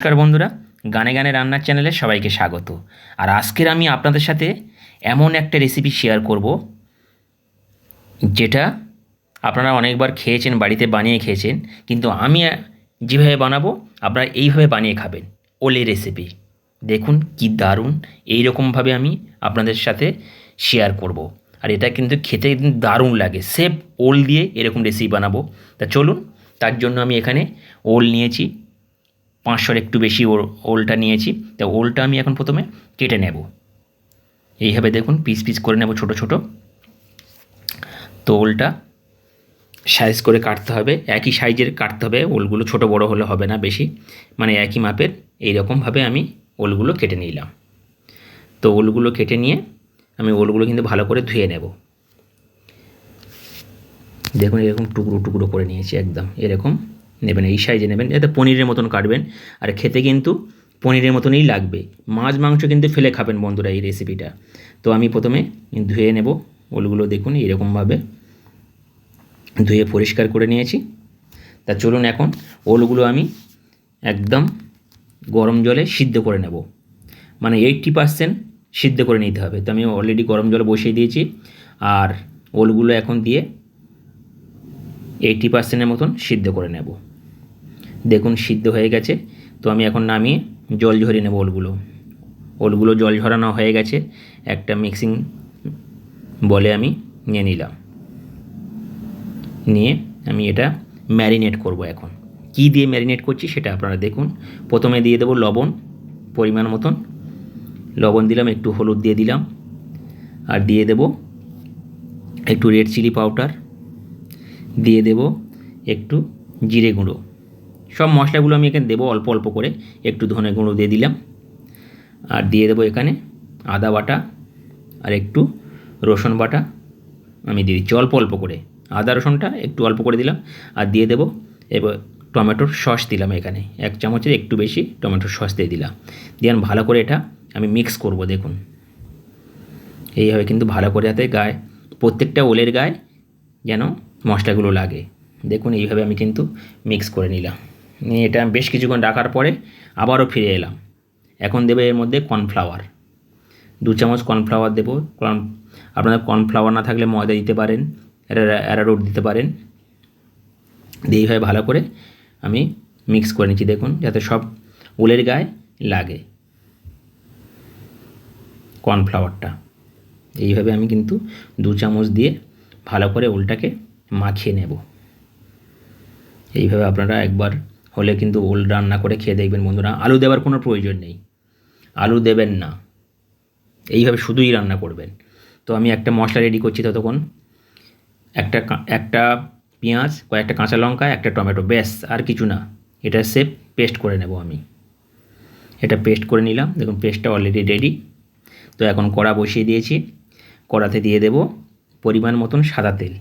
নমস্কার বন্ধুরা, গানে গানে রান্নার চ্যানেলে সবাইকে স্বাগত। আর আজকের আমি আপনাদের সাথে এমন একটা রেসিপি শেয়ার করব, যেটা আপনারা অনেকবার খেয়েছেন, বাড়িতে বানিয়ে খেয়েছেন, কিন্তু আমি যেভাবে বানাবো, আপনারা এইভাবে বানিয়ে খাবেন। ওলে রেসিপি দেখুন কি দারুণ এই রকমভাবে আমি আপনাদের সাথে শেয়ার করব। আর এটা কিন্তু খেতে দারুণ লাগে। সেভ ওল দিয়ে এরকম রেসিপি বানাবো। তা চলুন, তার জন্য আমি এখানে ওল নিয়েছি। পাঁচশোর একটু বেশি ওল, ওলটা নিয়েছি। তো ওলটা আমি এখন প্রথমে কেটে নেব। এইভাবে দেখুন, পিস পিস করে নেব ছোট ছোট। তো ওলটা সাইজ করে কাটতে হবে। একই সাইজের কাটতে হবে। ওলগুলো ছোট বড় হলে হবে না বেশি। মানে একই মাপের এই রকমভাবে আমি ওলগুলো কেটে নিলাম। তো ওলগুলো কেটে নিয়ে আমি ওলগুলো কিন্তু ভালো করে ধুয়ে নেব। দেখুন, এরকম টুকরো টুকরো করে নিয়েছি একদম। এরকম নেবেন, এই সাইজে নেবেন যাতে পনিরের মতন কাটবেন। আর খেতে কিন্তু পনিরের মতনই লাগবে। মাছ, মাংস কিন্তু ফেলে খাবেন বন্ধুরা এই রেসিপিটা তো আমি প্রথমে ধুয়ে নেব ওলগুলো, দেখুন এরকমভাবে ধুয়ে পরিষ্কার করে নিয়েছি। তা চলুন এখন ওলগুলো আমি একদম গরম জলে সিদ্ধ করে নেব। মানে এইটটি পার্সেন্ট সিদ্ধ করে নিতে হবে। তো আমি অলরেডি গরম জলে বসিয়ে দিয়েছি। আর ওলগুলো এখন দিয়ে এইটটি পার্সেন্টের মতন সিদ্ধ করে নেব। দেখুন সিদ্ধ হয়ে গেছে। তো আমি এখন নামিয়ে জল ঝরিয়ে নেব ওলগুলো। ওলগুলো জল ঝরানো হয়ে গেছে। একটা মিক্সিং বলে আমি নিয়ে নিলাম। নিয়ে আমি এটা ম্যারিনেট করব এখন। কি দিয়ে ম্যারিনেট করছি সেটা আপনারা দেখুন। প্রথমে দিয়ে দেবো লবণ, পরিমাণ মতন। লবণ দিলাম, একটু হলুদ দিয়ে দিলাম। আর দিয়ে দেব একটু রেড চিলি পাউডার দিয়ে দেব একটু জিরে গুঁড়ো। সব মশলাগুলো আমি এখানে দেবো অল্প অল্প করে। একটু ধনে গুঁড়ো দিয়ে দিলাম। আর দিয়ে দেবো এখানে আদা বাটা আর একটু রসুন বাটা। আমি দিয়ে দিচ্ছি অল্প অল্প করে। আদা রসুনটা একটু অল্প করে দিলাম। আর দিয়ে দেবো এবার টমেটোর সস দিলাম এখানে। এক চামচের একটু বেশি টমেটোর সস দিয়ে দিলাম। দিয়ে ভালো করে এটা আমি মিক্স করব, দেখুন। এইভাবে কিন্তু ভালো করে হাতে গায়ে, প্রত্যেকটা ওলের গায়ে যেন মশলাগুলো লাগে। দেখুন, এইভাবে আমি কিন্তু মিক্স করে নিলাম। নিয়ে এটা বেশ কিছুক্ষণ রাখার পরে আবারও ফিরে এলাম। এখন দেবে এর মধ্যে কর্নফ্লাওয়ার। দু চামচ কর্নফ্লাওয়ার দেবো। কর্ন আপনাদের কর্নফ্লাওয়ার না থাকলে ময়দা দিতে পারেন অ্যারারুট দিতে পারেন। দিয়ে এইভাবে ভালো করে আমি মিক্স করে নিচ্ছি, দেখুন, যাতে সব উলের গায়ে লাগে কর্নফ্লাওয়ারটা। এইভাবে আমি কিন্তু দু চামচ দিয়ে ভালো করে উলটাকে মাখিয়ে নেব। এইভাবে আপনারা একবার হলে কিন্তু ওল রান্না করে খেয়ে দেখবেন বন্ধুরা। আলু দেওয়ার কোনো প্রয়োজন নেই। আলু দেবেন না। এইভাবে শুধুই রান্না করবেন। তো আমি একটা মশলা রেডি করছি ততক্ষণ। একটা একটা পেঁয়াজ, কয়েকটা কাঁচা লঙ্কা, একটা টমেটো, ব্যাস, আর কিছু না। এটা সেপ পেস্ট করে নেব আমি। এটা পেস্ট করে নিলাম। দেখুন পেস্টটা অলরেডি রেডি তো এখন কড়া বসিয়ে দিয়েছি। কড়াতে দিয়ে দেব পরিমাণ মতন সাদা তেল।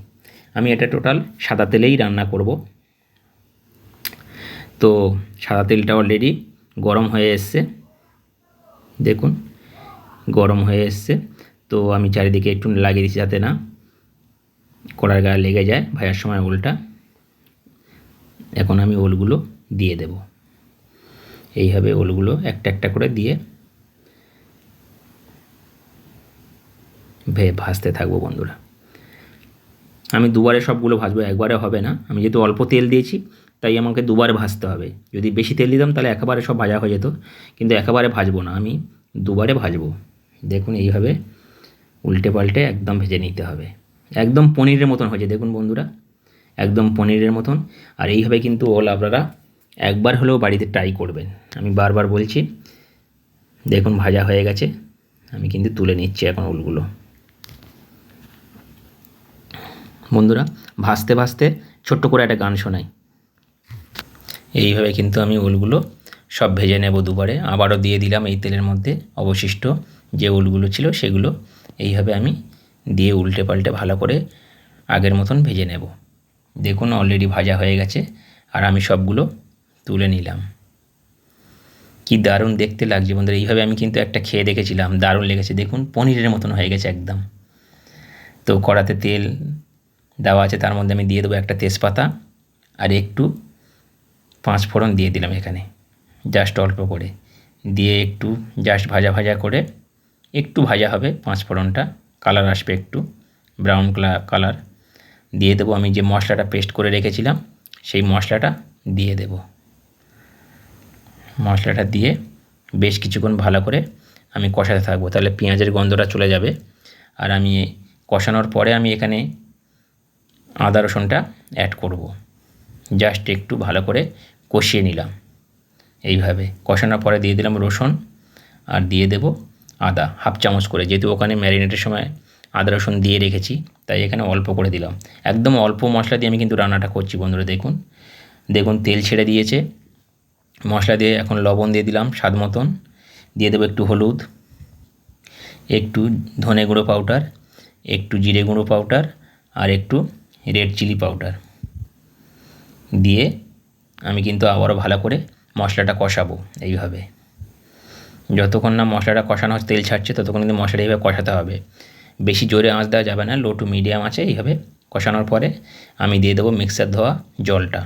আমি এটা টোটাল সাদা তেলেই রান্না করব। তো সাদা তেলটা অলরেডি গরম হয়ে এসছে। দেখুন, গরম হয়ে এসছে। তো আমি চারিদিকে একটু লাগিয়ে দিচ্ছি যাতে না কড়ার গায়ে লেগে যায়, ভাজার সময় ওলটা। এখন আমি ওলগুলো দিয়ে দেব। এইভাবে ওলগুলো একটা একটা করে দিয়ে ভে ভাজতে থাকব বন্ধুরা। আমি দুবারে সবগুলো ভাজবো, একবারে হবে না। আমি যেহেতু অল্প তেল দিয়েছি তাই আমাকে দুবারে ভাজতে হবে। যদি বেশি তেল দিতাম তাহলে একেবারে সব ভাজা হয়ে যেত, কিন্তু একেবারে ভাজবো না। আমি দুবারে ভাজবো। দেখুন এইভাবে উল্টে পাল্টে একদম ভেজে নিতে হবে। একদম পনিরের মতন হয়েছে। দেখুন বন্ধুরা, একদম পনিরের মতন। আর এইভাবে কিন্তু ওল আপনারা একবার হলেও বাড়িতে ট্রাই করবেন। আমি বারবার বলছি, দেখুন ভাজা হয়ে গেছে। আমি কিন্তু তুলে নিচ্ছি এখন ওলগুলো বন্ধুরা, ভাজতে ভাজতে ছোট্ট করে একটা গান শোনাই। এইভাবে কিন্তু আমি উলগুলো সব ভেজে নেব দুবারে। আবারও দিয়ে দিলাম এই তেলের মধ্যে অবশিষ্ট যে উলগুলো ছিল সেগুলো। এইভাবে আমি দিয়ে উল্টে পাল্টে ভালো করে আগের মতন ভেজে নেব। দেখুন অলরেডি ভাজা হয়ে গেছে আর আমি সবগুলো তুলে নিলাম। কি দারুণ দেখতে লাগছে বন্ধুরা। এইভাবে আমি কিন্তু একটা খেয়ে দেখেছিলাম, দারুণ লেগেছে। দেখুন পনিরের মতন হয়ে গেছে একদম। তো কড়াতে তেল দেওয়া আছে, তার মধ্যে আমি দিয়ে দেবো একটা তেজপাতা আর একটু পাঁচ ফোড়ন দিয়ে দিলাম এখানে জাস্ট অল্প করে। দিয়ে একটু জাস্ট ভাজা ভাজা করে একটু ভাজা হবে পাঁচ ফোড়নটা কালার আসবে একটু ব্রাউন কালার দিয়ে দেবো আমি যে মশলাটা পেস্ট করে রেখেছিলাম, সেই মশলাটা দিয়ে দেব। মশলাটা দিয়ে বেশ কিছুক্ষণ ভালো করে আমি কষাতে থাকব, তাহলে পেঁয়াজের গন্ধটা চলে যাবে। আর আমি কষানোর পরে আমি এখানে আদা রসুনটা অ্যাড করব। জাস্ট একটু ভালো করে কষিয়ে নিলাম। এইভাবে কষানোর পরে দিয়ে দিলাম রসুন আর দিয়ে দেব আদা, হাফ চামচ করে। যেহেতু ওখানে ম্যারিনেটের সময় আদা, রসুন দিয়ে রেখেছি, তাই এখানে অল্প করে দিলাম। একদম অল্প মশলা দিয়ে আমি কিন্তু রান্নাটা করছি বন্ধুরা, দেখুন। দেখুন, তেল ছেড়ে দিয়েছে। মশলা দিয়ে এখন লবণ দিয়ে দিলাম স্বাদ মতন। দিয়ে দেবো একটু হলুদ, একটু ধনে গুঁড়ো পাউডার, একটু জিরে গুঁড়ো পাউডার আর একটু রেড চিলি পাউডার। দিয়ে আমি কিন্তু আবারও ভালো করে মশলাটা কষাবো এইভাবে। যতক্ষণ না মশলাটা কষানো হচ্ছে, তেল ছাড়ছে, ততক্ষণ কিন্তু মশলাটা এইভাবে কষাতে হবে। বেশি জোরে আঁচ দেওয়া যাবে না লো টু মিডিয়াম আছে এইভাবে কষানোর পরে আমি দিয়ে দেবো মিক্সার ধোয়া জলটা।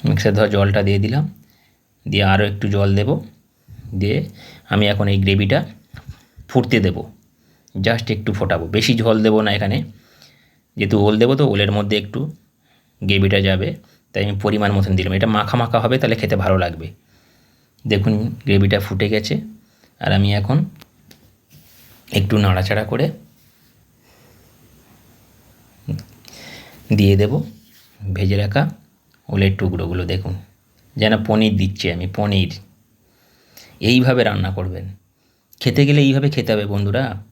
মিক্সার ধোয়া জলটা দিয়ে দিলাম, দিয়ে আরও একটু জল দেব, দিয়ে আমি এখন এই গ্রেভিটা ফুটতে দেব। জাস্ট একটু ফোটাবো, বেশি জল দেবো না এখানে। যেহেতু ওল দেবো তো, ওলের মধ্যে একটু গ্রেভিটা যাবে। তাই আমি পরিমাণ মতন দিলাম। এটা মাখা মাখা হবে, তাহলে খেতে ভালো লাগবে। দেখুন, গ্রেভিটা ফুটে গেছে। আর আমি এখন একটু নাড়াচাড়া করে দিয়ে দেব। ভেজে রাখা ওলের টুকরোগুলো, দেখুন। যেন পনির দিচ্ছি আমি, পনির। এইভাবে রান্না করবেন। খেতে গেলে এইভাবে খেতে হবে বন্ধুরা।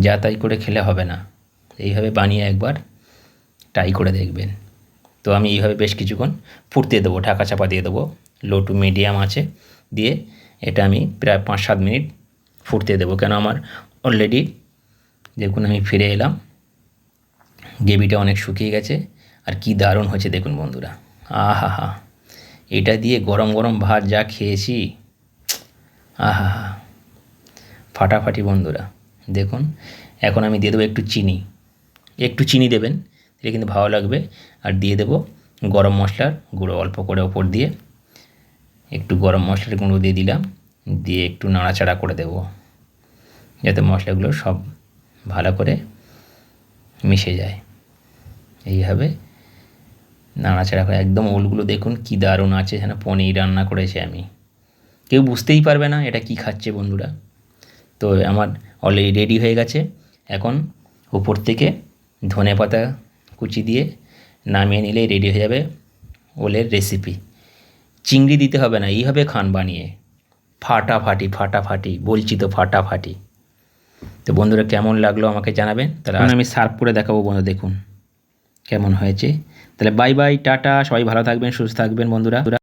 যা তাই করে খেলে হবে না। এইভাবে বানিয়ে একবার ট্রাই করে দেখবেন। তো আমি এইভাবে বেশ কিছুক্ষণ ফুটতে দেবো, ঢাকা চাপা দিয়ে দেবো। লো টু মিডিয়াম আছে। দিয়ে এটা আমি প্রায় পাঁচ সাত মিনিট ফুটতে দেবো। কেন আমার অলরেডি দেখুন আমি ফিরে এলাম। গ্রেভিটা অনেক শুকিয়ে গেছে। আর কি দারুণ হয়েছে দেখুন বন্ধুরা। আহা হা এটা দিয়ে গরম গরম ভাত যা খেয়েছি। আহা হা ফাটাফাটি বন্ধুরা। দেখুন, এখন আমি দিয়ে দেবো একটু চিনি। একটু চিনি দেবেন। এটা কিন্তু ভালো লাগবে। আর দিয়ে দেবো গরম মশলার গুঁড়ো, অল্প করে ওপর দিয়ে। একটু গরম মশলার গুঁড়ো দিয়ে দিলাম। দিয়ে একটু নাড়াচাড়া করে দেব। যাতে মশলাগুলো সব ভালো করে মিশে যায়। এইভাবে নাড়াচাড়া করে একদম ওলগুলো দেখুন কি দারুণ আছে যেন পনির রান্না করেছে আমি। কেউ বুঝতেই পারবে না এটা কি খাচ্ছে বন্ধুরা। তো আমার অলরেডি রেডি হয়ে গেছে। এখন উপর থেকে ধনে পাতা কুচি দিয়ে নামিয়ে নিলেই রেডি হয়ে যাবে ওলের রেসিপি চিংড়ি দিতে হবে না এইভাবে খান বানিয়ে। ফাটাফাটি ফাটাফাটি, বলছি তো ফাটাফাটি। তো বন্ধুরা, কেমন লাগল আমাকে জানাবেন? তাহলে আমি সার্ভ করে দেখাবো বন্ধু দেখুন। কেমন হয়েছে? তাহলে বাই বাই টাটা, সবাই ভালো থাকবেন, সুস্থ থাকবেন বন্ধুরা।